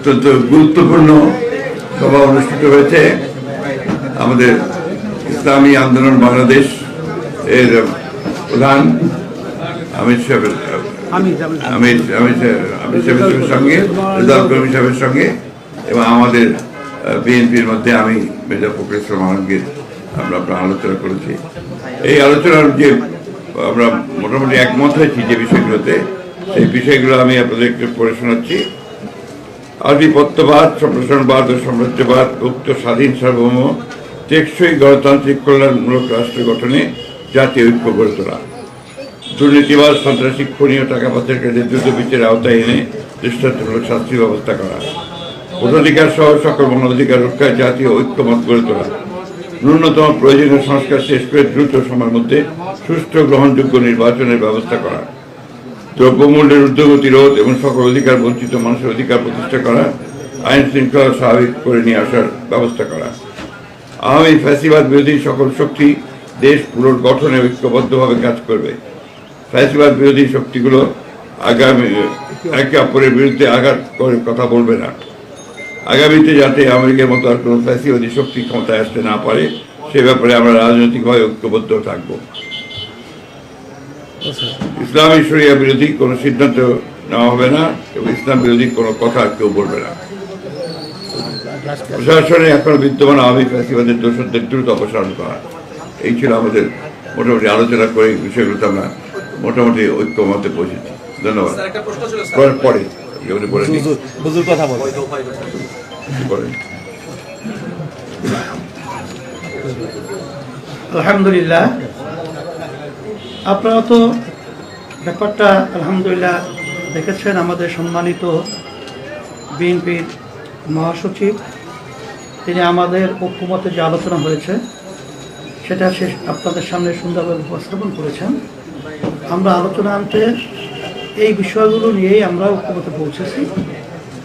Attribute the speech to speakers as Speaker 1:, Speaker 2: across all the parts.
Speaker 1: অত্যন্ত গুরুত্বপূর্ণ সভা অনুষ্ঠিত হয়েছে। আমাদের ইসলামী আন্দোলন বাংলাদেশ এর প্রধান আমির সাহেবের আমির আমির সাহেবের সঙ্গে রেজাল কর্মী সাহেবের সঙ্গে এবং আমাদের বিএনপির মধ্যে আমি মেজর ফখরুল ইসলাম আলমগীর আমরা আলোচনা করেছি। এই আলোচনার যে আমরা মোটামুটি একমত হয়েছি যে বিষয়গুলোতে সেই বিষয়গুলো আমি আপনাদেরকে পড়ে শোনাচ্ছি। আধিপত্যবাদ, সম্প্রসারণবাদ ও সাম্রাজ্যবাদ মুক্ত স্বাধীন সার্বভৌম টেকসই গণতান্ত্রিক কল্যাণমূলক রাষ্ট্র গঠনে জাতীয় ঐক্য গড়ে তোলা। দুর্নীতিবাদ সন্ত্রাসী, খনি ও টাকা পাচারকারীদের দ্রুত বিচারের আওতায় এনে দৃষ্টান্তমূলক শাস্তি ব্যবস্থা করা। ভোটাধিকার সহ সকল মানবাধিকার রক্ষায় জাতীয় ঐক্যমত গড়ে তোলা। ন্যূনতম প্রয়োজনীয় সংস্কার শেষ করে দ্রুত সময়ের মধ্যে সুষ্ঠু গ্রহণযোগ্য নির্বাচনের ব্যবস্থা করা। দ্রব্যমূল্যের ঊর্ধ্বগতি রোধ এবং সকল অধিকার বঞ্চিত মানুষের অধিকার প্রতিষ্ঠা করা, আইন শৃঙ্খলা স্বাভাবিক করে নিয়ে আসার ব্যবস্থা করা। আওয়ামী ফ্যাসিবাদ বিরোধী সকল শক্তি দেশ পুনর্গঠনে ঐক্যবদ্ধভাবে কাজ করবে। ফ্যাসিবাদ বিরোধী শক্তিগুলো আগামী, একে অপরের বিরুদ্ধে আঘাত করে কথা বলবে না। আগামীতে যাতে আমেরিকার মতো আর কোনো ফ্যাসিবাদী শক্তি ক্ষমতায় আসতে না পারে, সে ব্যাপারে আমরা রাজনৈতিকভাবে ঐক্যবদ্ধ থাকব। ইসলামী শরিয়া বিরোধী কোনো সিদ্ধান্ত নেওয়া হবে না এবং ইসলাম বিরোধী কোনো কথা কেউ বলবে না। প্রশাসনে এখন বিদ্যমান আওয়ামী ফ্যাসিবাদের দোষদের দ্রুত অপসারণ করা। এই ছিল আমাদের মোটামুটি আলোচনা করে বিষয়গুলোতে আমরা মোটামুটি ঐক্যমতে পৌঁছেছি ধন্যবাদ।
Speaker 2: স্যার একটা প্রশ্ন ছিল স্যার।
Speaker 1: পরে পরে যেগুলো বলে নিই
Speaker 3: হুজুর কথা বলো
Speaker 1: পরে
Speaker 4: আলহামদুলিল্লাহ আপনারা তো ব্যাপারটা আলহামদুলিল্লাহ দেখেছেন, আমাদের সম্মানিত বিএনপির মহাসচিব, তিনি আমাদের ঐক্যমতে যে আলোচনা হয়েছে, সেটা সে আপনাদের সামনে সুন্দরভাবে উপস্থাপন করেছেন। আমরা আলোচনা আনতে এই বিষয়গুলো নিয়েই আমরা ঐক্যমতে পৌঁছেছি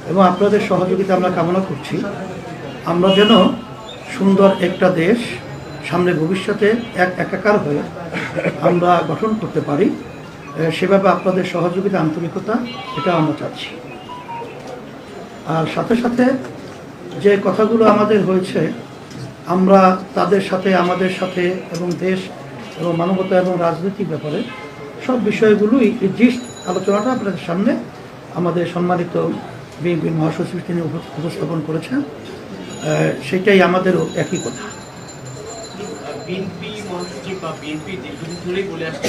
Speaker 4: এবং আপনাদের সহযোগিতা আমরা কামনা করছি। আমরা যেন সুন্দর একটা দেশ সামনে ভবিষ্যতে এক একাকার হয়ে আমরা গঠন করতে পারি সেভাবে আপনাদের সহযোগিতা, আন্তরিকতা, এটা আমরা চাচ্ছি। আর সাথে সাথে যে কথাগুলো আমাদের হয়েছে, আমরা তাদের সাথে, আমাদের সাথে এবং দেশ এবং মানবতা এবং রাজনৈতিক ব্যাপারে সব বিষয়গুলোই জিস্ট আলোচনাটা আপনাদের সামনে আমাদের সম্মানিত বিএনপি মহাসচিব তিনি উপ- উপস্থাপন করেছেন সেটাই আমাদেরও একই কথা।
Speaker 5: বিএনপি মহাসচিব বা বিএনপি দীর্ঘদিন ধরেই বলে আসছে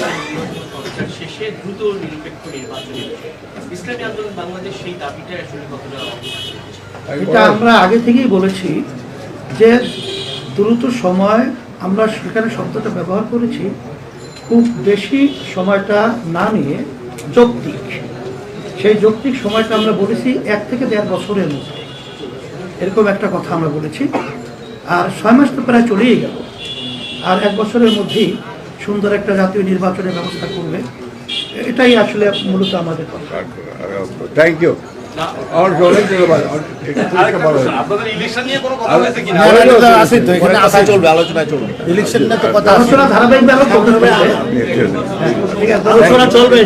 Speaker 5: নির্বাচন শেষে দ্রুত নিরপেক্ষ নির্বাচন ইসলামী আন্দোলন বাংলাদেশ সেই দাবিটা আসলে কতটা
Speaker 4: এটা আমরা আগে থেকেই বলেছি যে দ্রুত সময় আমরা সেখানে শব্দটা ব্যবহার করেছি, খুব বেশি সময়টা না নিয়ে যৌক্তিক। সেই যৌক্তিক সময়টা আমরা বলেছি এক থেকে দেড় বছরের মধ্যে। এরকম একটা কথা আমরা বলেছি। আর ছয় মাস তো প্রায় চলেই গেল। আর এক বছরের মধ্যেই সুন্দর একটা জাতীয় নির্বাচনের ব্যবস্থা করবে। এটাই আসলে মূলত আমাদের
Speaker 1: থ্যাংক ইউ আমার অনেক ধন্যবাদ।
Speaker 2: আপনাদের ইলেকশন নিয়ে কোনো কথা হয়েছে কিনা?
Speaker 3: আসেন তো এখানে আসা চলবে আলোচনায় চলবে। ইলেকশন নিয়ে তো কথা
Speaker 4: আলোচনা ধারাবাহিকভাবে চলতে হবে। ঠিক আছে আলোচনা চলবে